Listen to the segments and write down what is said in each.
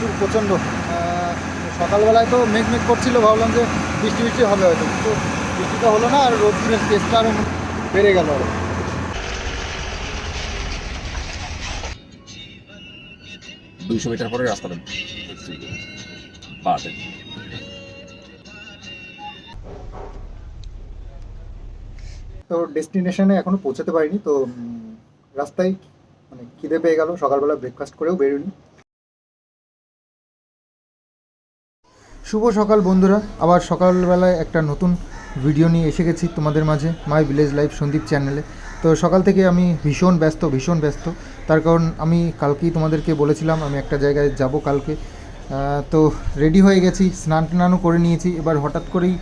রোদ্দুর প্রচণ্ড। সকালবেলায় তো মেঘ মেঘ করছিল ভাবলাম যে বৃষ্টি বৃষ্টি হবে হয়তো। কিন্তু বৃষ্টিটা হলো না আর রোদ্দুরের টেস্টটা আরও বেড়ে গেল। আরও দুইশো মিটার পরে রাস্তাটা বাদে তো ডেস্টিনেশনে এখনও পৌঁছাতে পারিনি তো রাস্তায় মানে খিদে পেয়ে গেল। সকালবেলা ব্রেকফাস্ট করেও বেরোনি শুভ সকাল বন্ধুরা। আবার সকালবেলায় একটা নতুন ভিডিও নিয়ে এসে গেছি তোমাদের মাঝে মাই ভিলেজ লাইফ সন্দীপ চ্যানেলে তো সকাল থেকে আমি ভীষণ ব্যস্ত ভীষণ ব্যস্ত। তার কারণ আমি কালকেই তোমাদেরকে বলেছিলাম, আমি একটা জায়গায় যাব কালকে। তো রেডি হয়ে গেছি স্নান টানও করে নিয়েছি। এবার হঠাৎ করেই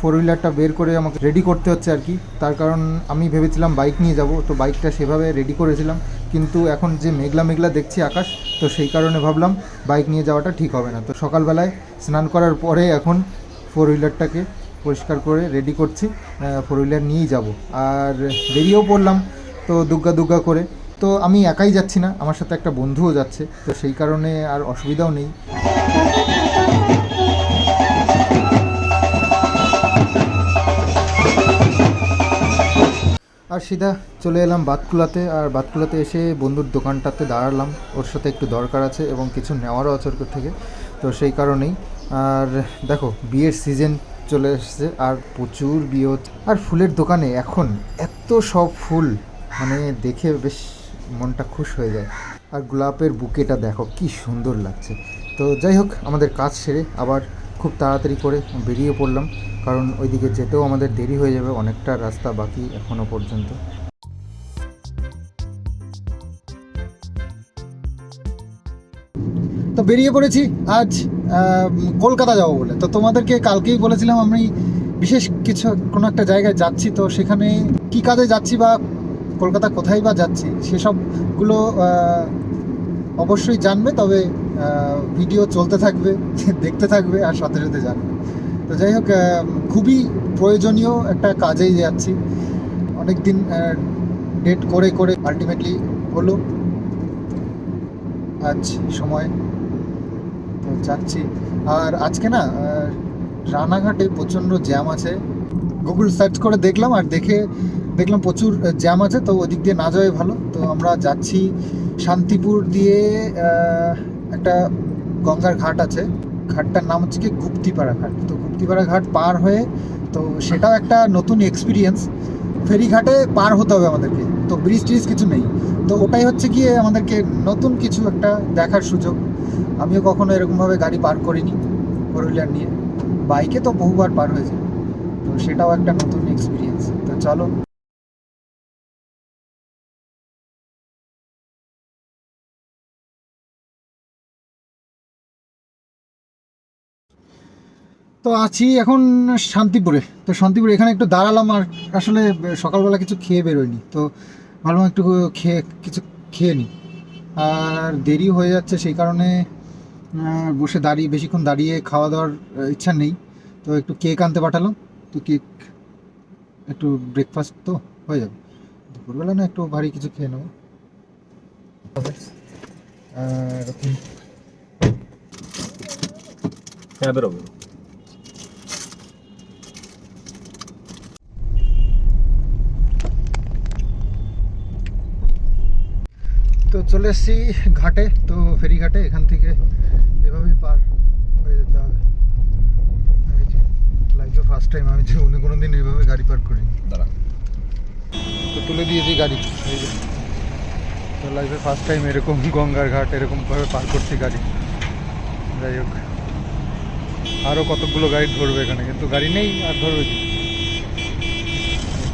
ফোর হুইলারটা বের করে আমাকে রেডি করতে হচ্ছে আর কি। তার কারণ আমি ভেবেছিলাম বাইক নিয়ে যাব, তো বাইকটা সেভাবে রেডি করেছিলাম। কিন্তু এখন যে মেঘলা মেঘলা দেখছি আকাশ, তো সেই কারণে ভাবলাম বাইক নিয়ে যাওয়াটা ঠিক হবে না। তো সকালবেলায় স্নান করার পরে এখন ফোর হুইলারটাকে পরিষ্কার করে রেডি করছি ফোর হুইলার নিয়েই যাব। আর বেরিয়েও পড়লাম, তো দুগ্গা দুগ্গা করে। তো আমি একাই যাচ্ছি না, আমার সাথে একটা বন্ধুও যাচ্ছে, তো সেই কারণে আর অসুবিধাও নেই। আর সিধা, চলে এলাম বাতকুলাতে। আর বাতকুলাতে এসে বন্ধুর দোকানটাতে দাঁড়ালাম। ওর সাথে একটু দরকার আছে এবং কিছু নেওয়ারও আছে ওর থেকে, তো সেই কারণেই। আর দেখো, বিয়ের সিজন চলে এসেছে, আর প্রচুর বিয়ে আর ফুলের দোকানে এখন এত সব ফুল মানে দেখে বেশ মনটা খুশ হয়ে যায়। আর গোলাপের বুকেটা দেখো, কি সুন্দর লাগছে। তো যাই হোক, আমাদের কাজ সেরে আবার খুব তাড়াতাড়ি করে বেরিয়ে পড়লাম, কারণ ওইদিকে যেতেও আমাদের দেরি হয়ে যাবে, অনেকটা রাস্তা বাকি এখনও পর্যন্ত। তো বেরিয়ে পড়েছি, আজ কলকাতা যাব বলে। তো তোমাদেরকে কালকেই বলেছিলাম আমি বিশেষ কিছু, কোনো একটা জায়গায় যাচ্ছি, তো সেখানে কি কাজে যাচ্ছি বা কলকাতা কোথায় বা যাচ্ছি, সেসবগুলো অবশ্যই জানবে, তবে ভিডিও চলতে থাকবে, দেখতে থাকবে আর সাথে সাথে জানবে তো যাই হোক খুবই প্রয়োজনীয় একটা কাজেই যাচ্ছি। অনেক দিন ডেট করে করে আলটিমেটলি হলো। আজ সময়, তো যাচ্ছি। আর আজকে না রানাঘাটে প্রচণ্ড জ্যাম আছে। গুগল সার্চ করে দেখলাম আর দেখে দেখলাম প্রচুর জ্যাম আছে, তো ওদিক দিয়ে না যাওয়াই ভালো। তো আমরা যাচ্ছি শান্তিপুর দিয়ে একটা গঙ্গার ঘাট আছে। ঘাটটার নাম হচ্ছে কি গুপ্তিপাড়া ঘাট। তো গুপ্তিপাড়া ঘাট পার হয়ে তো সেটাও একটা নতুন এক্সপিরিয়েন্স ফেরিঘাটে পার হতে হবে আমাদেরকে। তো ব্রিজ ট্রিজ কিছু নেই। তো ওটাই হচ্ছে গিয়ে আমাদেরকে নতুন কিছু একটা দেখার সুযোগ। আমিও কখনো এরকমভাবে গাড়ি পার করিনি ফোর হুইলার নিয়ে। বাইকে তো বহুবার পার হয়েছে। তো সেটাও একটা নতুন এক্সপিরিয়েন্স তো চলো। তো আছি এখন শান্তিপুরে। তো শান্তিপুরে এখানে একটু দাঁড়ালাম আর আসলে সকালবেলা কিছু খেয়ে বেরোয়নি। তো ভাবলাম একটু খেয়ে, কিছু খেয়ে নিই আর দেরি হয়ে যাচ্ছে সেই কারণে বসে দাঁড়িয়ে, বেশিক্ষণ দাঁড়িয়ে খাওয়া দাওয়ার ইচ্ছা নেই। তো একটু কেক আনতে পাঠালাম। তো কেক একটু ব্রেকফাস্ট তো হয়ে যাবে। দুপুরবেলা না একটু ভারী কিছু খেয়ে নেব। হ্যাঁ বেরোবো। তো চলে এসেছি ঘাটে তো ফেরি ঘাটে এখান থেকে এভাবেই পার হয়ে যেতে হবে। লাইফে ফার্স্ট টাইম আমি যে জীবনে কোনো দিন এভাবে গাড়ি পার করি দাঁড়া। তো তুলে দিয়েছি গাড়ি। এই যে তো লাইফে ফার্স্ট টাইম এরকম গঙ্গার ঘাট এরকমভাবে পার করছি গাড়ি। যাই হোক আরও কতগুলো গাড়ি ধরবে এখানে কিন্তু গাড়ি নেই আর ধরবে কি?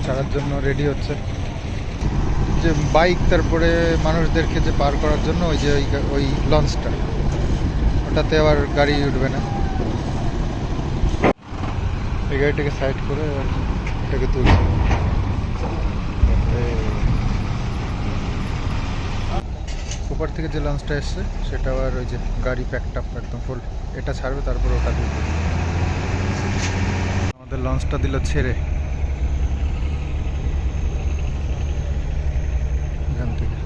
ছাড়ার জন্য রেডি হচ্ছে। যে বাইক, তারপরে মানুষদেরকে যে পার করার জন্য ওই যে ওই ওই লঞ্চটা। ওটাতে আবার গাড়ি উঠবে না। এই গাড়িটাকে সাইড করে এটাকে তুলছে। ওপার থেকে যে লঞ্চটা এসছে, সেটা আবার ওই যে গাড়ি প্যাকড আপ একদম ফুল এটা ছাড়বে, তারপর ওটা দিবে আমাদের লঞ্চটা দিল ছেড়ে। এখান থেকে।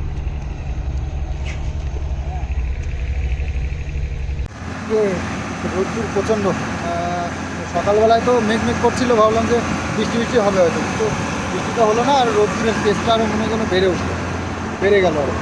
রোদ্দুর প্রচণ্ড। সকালবেলায় তো মেঘ মেঘ করছিল, ভাবলাম যে বৃষ্টি বৃষ্টি হবে হয়তো। কিন্তু বৃষ্টিটা হলো না, আর রোদ্দুরের টেস্টটা আরও মনে যেন বেড়ে উঠল। বেড়ে গেল আরও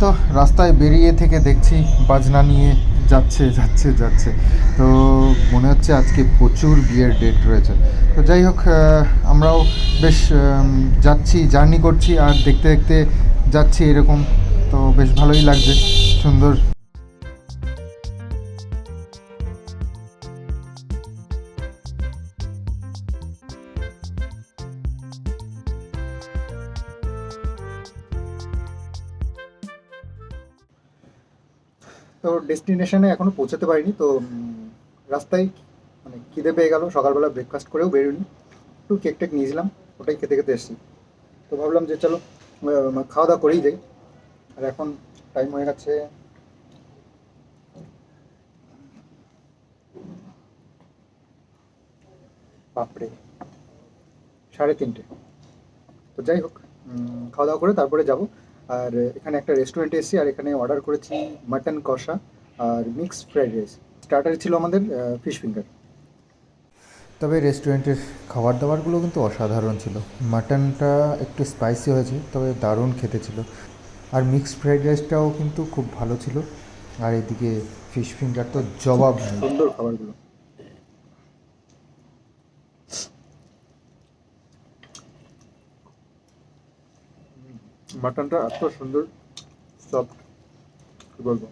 তো রাস্তায় বেরিয়ে থেকে দেখছি বাজনা নিয়ে যাচ্ছে যাচ্ছে যাচ্ছে। তো মনে হচ্ছে আজকে প্রচুর বিয়ের ডেট রয়েছে। তো যাই হোক আমরাও বেশ যাচ্ছি জার্নি করছি আর দেখতে দেখতে যাচ্ছি এরকম। তো বেশ ভালোই লাগছে, সুন্দর। ডেস্টিনেশনে এখনও পৌঁছাতে পারিনি, তো রাস্তায় মানে খিদে পেয়ে গেল, সকালবেলা ব্রেকফাস্ট করেও বেরোনি একটু কেক টেক নিয়েছিলাম, ওটাই খেতে খেতে এসেছি। তো ভাবলাম যে চলো খাওয়া দাওয়া করেই যাই। আর এখন টাইম হয়ে গেছে, বাপরে, সাড়ে তিনটে। তো যাই হোক খাওয়া দাওয়া করে তারপরে যাব। আর এখানে একটা রেস্টুরেন্টে এসেছি, আর এখানে অর্ডার করেছি মাটন কষা। আর মিক্সড ফ্রাইড রাইস স্টার্টারে ছিল আমাদের ফিশ ফিঙ্গার তবে রেস্টুরেন্টের খাবার দাবারগুলো কিন্তু অসাধারণ ছিল। মাটনটা একটু স্পাইসি হয়েছে তবে দারুণ খেতে ছিল। আর মিক্সড ফ্রাইড রাইসটাও কিন্তু খুব ভালো ছিল। আর এদিকে ফিশ ফিঙ্গার তো জবাব সুন্দর খাবারগুলো। মাটনটা এত সুন্দর সফট কি বলব?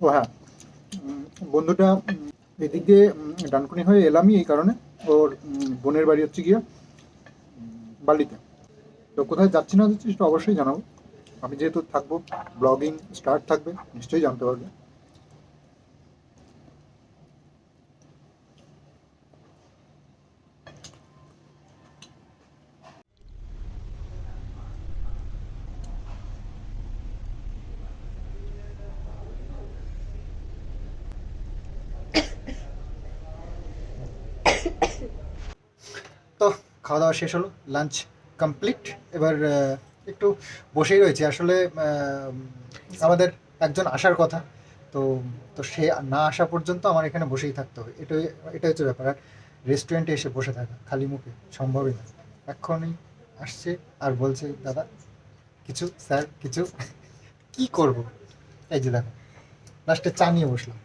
ও হ্যাঁ। বন্ধুটা এদিক দিয়ে ডানকুনি হয়ে এলামই এই কারণে। ওর বোনের বাড়ি হচ্ছে গিয়ে বালিতে। তো কোথায় যাচ্ছি না যাচ্ছি সেটা অবশ্যই জানাব। আমি যেহেতু থাকব, ব্লগিং স্টার্ট থাকবে, নিশ্চয়ই জানতে পারবে তো খাওয়া দাওয়া শেষ হলো লাঞ্চ কমপ্লিট এবার একটু বসেই রয়েছে। আসলে আমাদের একজন আসার কথা। তো তো সে না আসা পর্যন্ত আমার এখানে বসেই থাকতে হবে। এটাই এটা হচ্ছে ব্যাপার। আর রেস্টুরেন্টে এসে বসে থাকা খালি মুখে সম্ভবই না। এক্ষুনি আসছে আর বলছে, দাদা, কিছু, স্যার, কিছু? কি করব? এই যে দেখো লাস্টে চা নিয়ে বসলাম।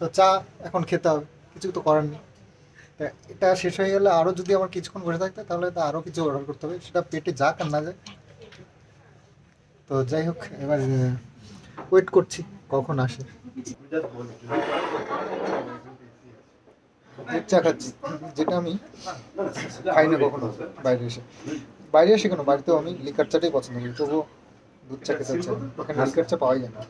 তো চা এখন খেতে হবে। কিছু তো করার নেই। এটা শেষ হয়ে গেলে আরও যদি আমার কিছুক্ষণ বসে থাকতে, তাহলে তো আরও কিছু অর্ডার করতে হবে। সেটা পেটে যাক আর না যায়। তো যাই হোক, এবার ওয়েট করছি কখন আসে। চা খাচ্ছি, যেটা আমি খাই না কখনো বাইরে এসে। বাইরে এসে কেন? বাড়িতেও আমি লিকার চাটাই পছন্দ করি, তবুও দুধ চা খেতে না। ওখানে লিকার চা পাওয়াই যায় না।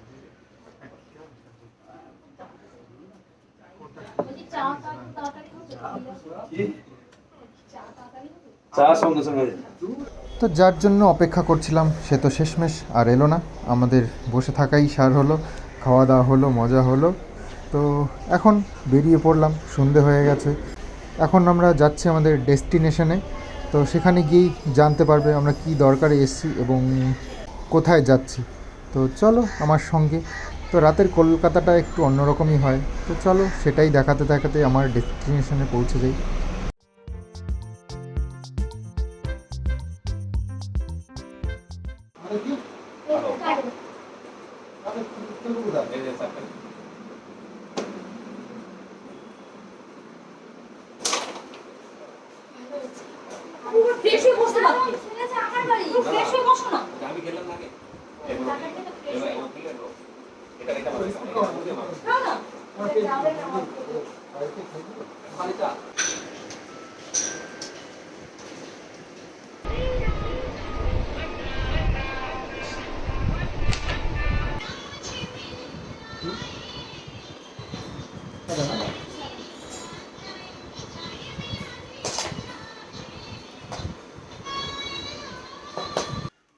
তো যার জন্য অপেক্ষা করছিলাম, সে তো শেষমেশ আর এলো না। আমাদের বসে থাকাই সার হলো, খাওয়া দাওয়া হলো, মজা হলো। তো এখন বেরিয়ে পড়লাম, সন্ধে হয়ে গেছে। এখন আমরা যাচ্ছি আমাদের ডেস্টিনেশনে। তো সেখানে গিয়েই জানতে পারবে আমরা কি দরকারে এসেছি এবং কোথায় যাচ্ছি। তো চলো আমার সঙ্গে। তো রাতের কলকাতাটা একটু অন্যরকমই হয়। তো চলো সেটাই দেখাতে দেখাতে আমার ডেস্টিনেশনে পৌঁছে যাই।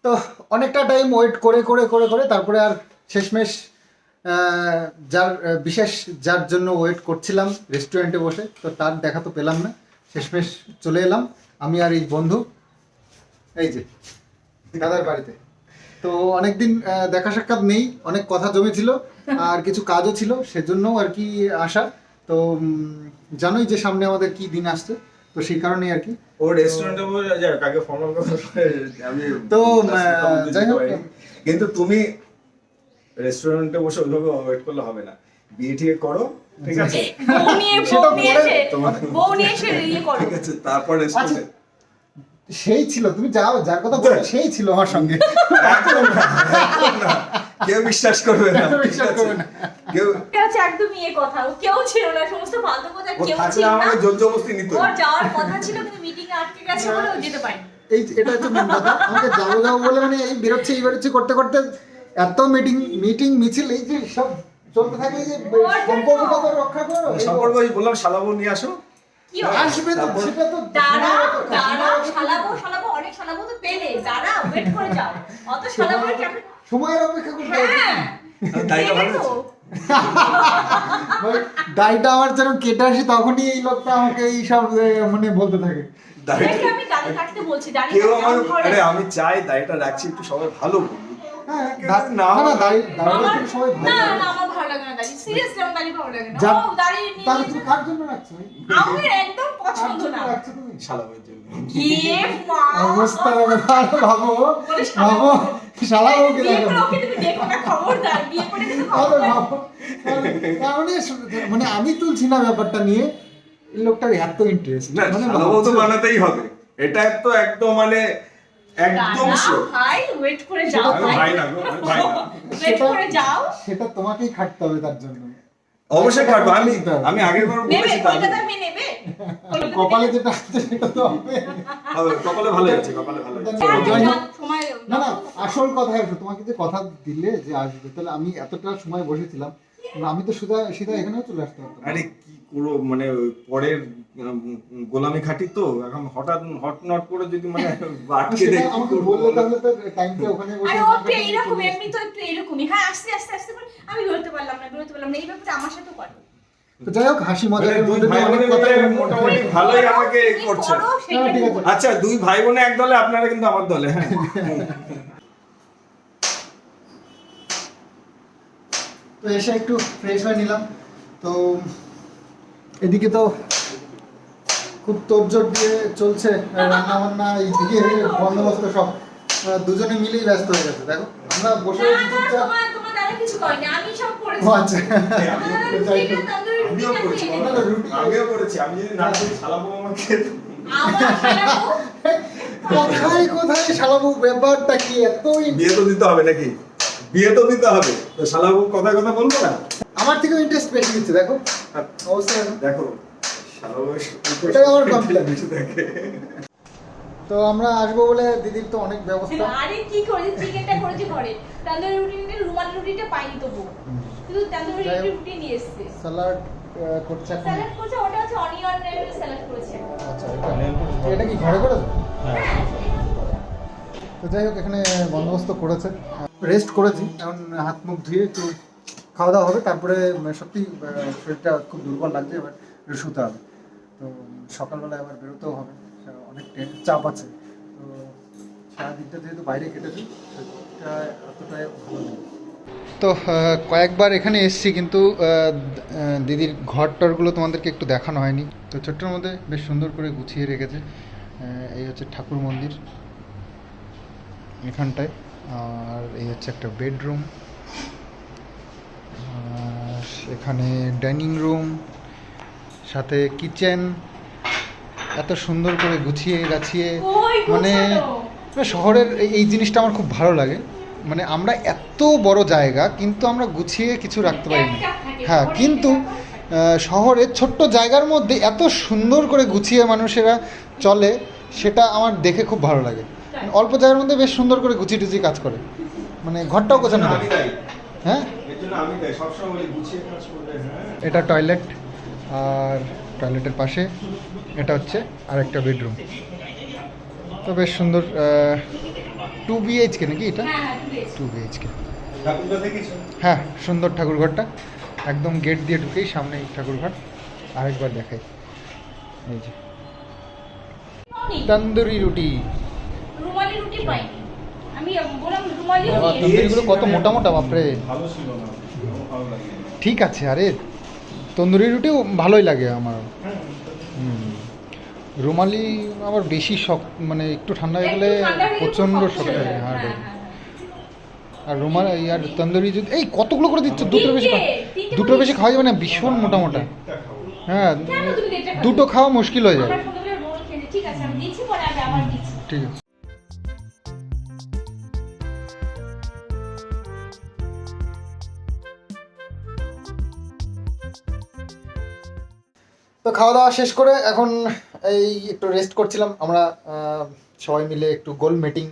তো অনেকটা টাইম ওয়েট করে করে করে করে তারপরে আর শেষমেশ যার বিশেষ যার জন্য ওয়েট করছিলাম রেস্টুরেন্টে বসে তো তার দেখা তো পেলাম না। শেষমেশ চলে এলাম। আমি আর এই বন্ধু এই যে দাদার বাড়িতে। তো অনেকদিন দেখা সাক্ষাৎ নেই অনেক কথা জমেছিল আর কিছু কাজও ছিল সেজন্য আর কি আসা। তো জানোই যে সামনে আমাদের কি দিন আসছে তো সেই কারণেই আর কি। ও রেস্টুরেন্টে বলে আগে ফর্মাল কথা তো, যাই হোক। কিন্তু তুমি রেস্টুরেন্টে বসে ওইভাবে ওয়েট করলে হবে না। বিয়ে ঠিক করো ঠিক আছে? বউ নিয়ে বউ নিয়ে এসে বউ নিয়ে এসে ইয়ে করো। ঠিক আছে তারপর রেস্টুরেন্টে সেই ছিল তুমি যাও যার কথা বলছো সেই ছিল আমার সঙ্গে। কেউ বিশ্বাস করবে না কেউ বিশ্বাস করবে না। কেউ এটা হচ্ছে একদম ইয়ে কথা ও কেউ ছিল না সমস্ত ফালতু কথা কেউ ছিল না। আমাকে জোর জবরদস্তি নিত। ওর যাওয়ার কথা ছিল কিন্তু মিটিং এ আটকে গেছে বলে ও যেতে পারেনি। এই এটা হচ্ছে মেন কথা। আমাকে যাব যাব বলে মানে এই বেরোচ্ছে এই বেরোচ্ছে করতে করতে এত মিটিং মিটিং মিছিল এই যে সব চলতে থাকে যে সম্পর্কটা তো রক্ষা করো সম্পর্ক ওই বললাম শালাবু নিয়ে আসো। কি হবে আসবে তো সেটা তো দাঁড়া সময়ের দাঁড়া শালাবো শালাবো অনেক শালাবো তো পেলে। দাঁড়া ওয়েট করে যাও। অত শালাবো কেন সময়ের অপেক্ষা করতে হবে। হ্যাঁ তাই তো। ভালো তো। দাড়িটা আমার যেন কেটে আসি তখনই এই লোকটা আমাকে এই সব মানে বলতে থাকে। আমি বলছি কেউ আমার আরে আমি চাই দাড়িটা রাখছি একটু সবাই ভালো বলুক কিন্তু দা- না, না না দাড়ি দাড়িটা আমার কিন্তু সবাই ভালো না না আমার ভালো লাগে না দাড়ি সিরিয়াসলি আমার দাড়ি ভালো লাগে না। ও দাড়ি নিয়ে তাহলে তুমি কার জন্য রাখছো আমার একদম পছন্দ না। রাখছো তুমি? শালাবের জন্য। মা? অবস্থা দেখো, ভাবো। ভাবো শালা বউকে বিয়ে দেখো। করে ওকে তুমি দেখো না খবরদার। বিয়ে করে কিন্তু তাহলে ভাবো মানে আমি তুলছি না ব্যাপারটা নিয়ে এই লোকটার এত ইন্টারেস্ট না মানে তো বানাতেই হবে। এটা তো একদম মানে একদম ভাই ওয়েট করে যাও ভাই। না ভাই না। ওয়েট করে যাও। সেটা তোমাকেই খাটতে হবে তার জন্য। অবশ্যই খাটবো আমি আমি আগের বার বলেছি কলকাতা মেয়ে নেবে? কপালে যেটা আছে সেটা তো হবে। কপালে ভালো আছে কপালে ভালো না না আসল কথা হচ্ছে তোমাকে যে কথা দিলে যে আসবে তাহলে আমি এতটা সময় বসেছিলাম আমি তো সুদা সিধা এখানেও চলে আসতে পারতাম। আরে কি করো মানে পরের গোলামি খাটি তো এখন হঠাৎ হট নট করে যদি মানে আটকে দেয় আমাকে বললে তাহলে তো টাইমটা ওখানে বসে আরে চলে এমনি তো একটু এরকমই। হ্যাঁ আস্তে আস্তে আস্তে করে। আমি বেরোতে পারলাম না বেরোতে পারলাম না এই ব্যাপারটা আমার সাথেও করে। তো যাই হোক হাসি মানে মজার মধ্যে ভাই দিয়ে অনেক কথা মোটামুটি ভালোই আমাকে করছে। আচ্ছা দুই ভাই বোনে এক দলে আপনারা কিন্তু আমার দলে হ্যাঁ। তো এসে একটু ফ্রেশ হয়ে নিলাম। তো এদিকে তো খুব তোড়জোড় দিয়ে চলছে রান্না বান্না এইদিকে বন্দোবস্ত সব। দুজনে মিলেই ব্যস্ত হয়ে গেছে দেখো। আমরা বসে আচ্ছা। কোথায় কোথায় শালাবু? ব্যাপারটা কি এত বিয়ে তো দিতে হবে নাকি? বিয়ে তো দিতে হবে। তো শালাবু কথা কথা বলব না? আমার থেকেও ইন্টারেস্ট বেশি দিচ্ছে দেখো। অবস্থা দেখো। এটাই আমার complaint। কিছু দেখে। তো আমরা আসব বলে দিদির তো অনেক ব্যবস্থা। আরে কি করেছি? চিকেনটা করেছি ঘরে। তন্দুরি রুটিটা রুমালি রুটিটা পাইনি তবু কিন্তু তন্দুরি রুটি নিয়ে এসেছে। স্যালাড করছে এখন। স্যালাড করেছে ওটা হচ্ছে অনিয়ন স্যালাড করেছে। আচ্ছা এটা এটা কি ঘরে করে হ্যাঁ তো যাই হোক, এখানে বন্দোবস্ত করেছে। রেস্ট করেছি, এখন হাত মুখ ধুয়ে একটু খাওয়া দাওয়া হবে। তারপরে সত্যি শরীরটা খুব দুর্বল লাগছে, এবার একটু হবে। তো সকালবেলা আবার বেরোতেও হবে অনেক চাপ আছে। তো, সারাদিনটা যেহেতু বাইরে কেটেছে শরীরটা অতটাই ভালো তো কয়েকবার এখানে এসছি, কিন্তু দিদির ঘর টরগুলো তোমাদেরকে একটু দেখানো হয়নি। তো, ছোট্টর মধ্যে বেশ সুন্দর করে গুছিয়ে রেখেছে। এই হচ্ছে ঠাকুর মন্দির। এখানটায়। আর এই হচ্ছে একটা বেডরুম। এখানে ডাইনিং রুম সাথে কিচেন। এত সুন্দর করে গুছিয়ে গাছিয়ে মানে মানে শহরের এই- জিনিসটা আমার খুব ভালো লাগে। মানে আমরা এত বড় জায়গা কিন্তু আমরা গুছিয়ে কিছু রাখতে পারি না হ্যাঁ কিন্তু শহরের ছোট্ট জায়গার মধ্যে এত সুন্দর করে গুছিয়ে মানুষেরা চলে সেটা আমার দেখে খুব ভালো লাগে। অল্প জায়গার মধ্যে বেশ সুন্দর করে গুছিয়ে টুচিয়ে কাজ করে। মানে ঘরটাও গোছানো হ্যাঁ? হ্যাঁ। এটা টয়লেট আর টয়লেটের পাশে। এটা হচ্ছে আরেকটা বেডরুম। তো বেশ সুন্দর টু বিএইচকে নাকি এটা? হ্যাঁ হ্যাঁ। টু বিএইচকে হ্যাঁ সুন্দর ঠাকুর ঘরটা একদম গেট দিয়ে ঢুকেই সামনে ঠাকুর ঘর আরেকবার দেখাই। এই যে। তন্দুরি রুটি। রুমালি রুটি পাইনি। আমি বললাম রুমালি তন্দুরিগুলো কত মোটা মোটা বাপরে। ভালো ছিল না ভালো লাগে ঠিক আছে আরে তন্দুরি রুটিও ভালোই লাগে আমার। হ্যাঁ হুম। রুমালি আবার বেশি শক মানে একটু ঠান্ডা হয়ে গেলে প্রচণ্ড শক্ত শক্ত হয়ে হ্যাঁ যায়। এটা। হ্যাঁ, হ্যাঁ, আর রুমাল আর তন্দুরি যদি এই কতগুলো করে দিচ্ছ? দুটোর বেশি দুটোর বেশি খাওয়া যাবে না ভীষণ মোটা মোটা। হ্যাঁ? দুটো খাওয়া মুশকিল হয়ে খেয়েছি ঠিক আছে। তো খাওয়া দাওয়া শেষ করে এখন এই একটু রেস্ট করছিলাম। আমরা সবাই মিলে একটু গোল মিটিং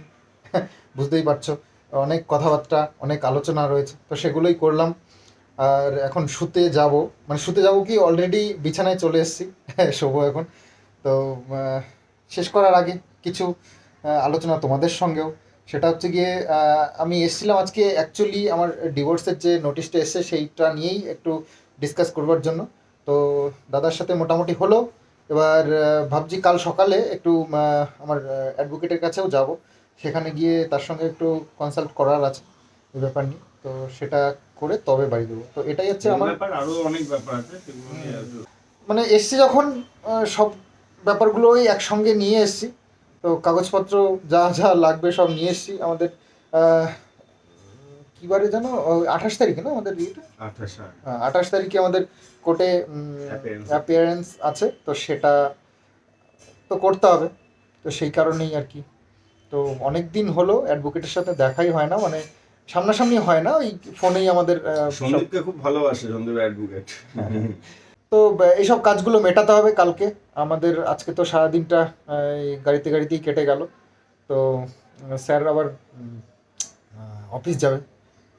বুঝতেই পারছ। অনেক কথাবার্তা, অনেক আলোচনা রয়েছে। তো সেগুলোই করলাম। আর এখন শুতে যাব। মানে শুতে যাব কি অলরেডি বিছানায় চলে এসেছি, শোবো এখন। তো শেষ করার আগে কিছু আলোচনা তোমাদের সঙ্গেও। সেটা হচ্ছে গিয়ে আমি এসেছিলাম আজকে অ্যাকচুয়ালি আমার ডিভোর্সের যে নোটিশটা এসেছে, সেইটা নিয়েই একটু ডিসকাস করবার জন্য। তো দাদার সাথে মোটামুটি হলো। এবার ভাবছি কাল সকালে একটু আমার অ্যাডভোকেটের কাছেও যাব। সেখানে গিয়ে তার সঙ্গে একটু কনসাল্ট করার আছে এই ব্যাপার নিয়ে। তো সেটা করে তবে বাড়ি দেবো। তো এটাই হচ্ছে আমার ব্যাপার আরও অনেক ব্যাপার আছে। মানে এসছি যখন সব ব্যাপারগুলোই একসঙ্গে নিয়ে এসছি। তো কাগজপত্র যা যা লাগবে সব নিয়ে এসছি। আমাদের আহ, কি বারে জানো আঠাশ তারিখে না আমাদের ইয়েটা আঠাশ তারিখে আমাদের কোর্টে অ্যাপিয়ারেন্স আছে তো সেটা তো করতে হবে। তো সেই কারণেই আর কি। তো অনেক দিন হলো অ্যাডভোকেটের সাথে দেখাই হয় না মানে সামনাসামনি হয় না ওই ফোনেই আমাদের সন্দীপকে খুব ভালোবাসে সন্দীপ অ্যাডভোকেট। তো এইসব কাজগুলো মেটাতে হবে কালকে। আমাদের আজকে তো সারাদিনটা গাড়িতে গাড়িতেই কেটে গেল। তো স্যার আবার অফিস যাবে।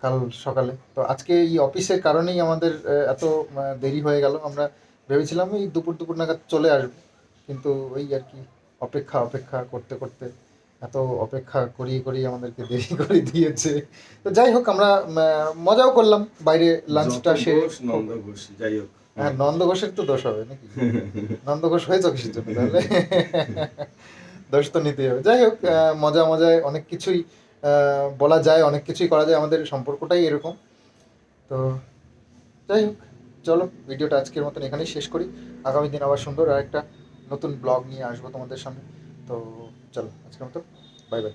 কাল সকালে। তো আজকে এই অফিসের কারণেই আমাদের এত দেরি হয়ে গেল। আমরা ভেবেছিলাম এই দুপুর দুপুর নাগাদ চলে আসব। কিন্তু ওই আর কি অপেক্ষা অপেক্ষা করতে করতে এত অপেক্ষা করিয়ে করিয়ে আমাদেরকে দেরি করে দিয়েছে। তো যাই হোক আমরা মজাও করলাম। বাইরে লাঞ্চটা ঘোষ যাই হোক। হ্যাঁ নন্দ ঘোষের তো দোষ হবে নাকি? নন্দ ঘোষ হয়েছ কিসের জন্য তাহলে। দোষ তো নিতেই হবে। যাই হোক মজা মজায় অনেক কিছুই বলা যায়, অনেক কিছুই করা যায়, আমাদের সম্পর্কটাই এরকম। তো যাই হোক, চলো, ভিডিওটা আজকের মতন এখানেই শেষ করি। আগামী দিন আবার সুন্দর আর একটা নতুন ব্লগ নিয়ে আসব তোমাদের সামনে। তো চলো, আজকের মতো বাই বাই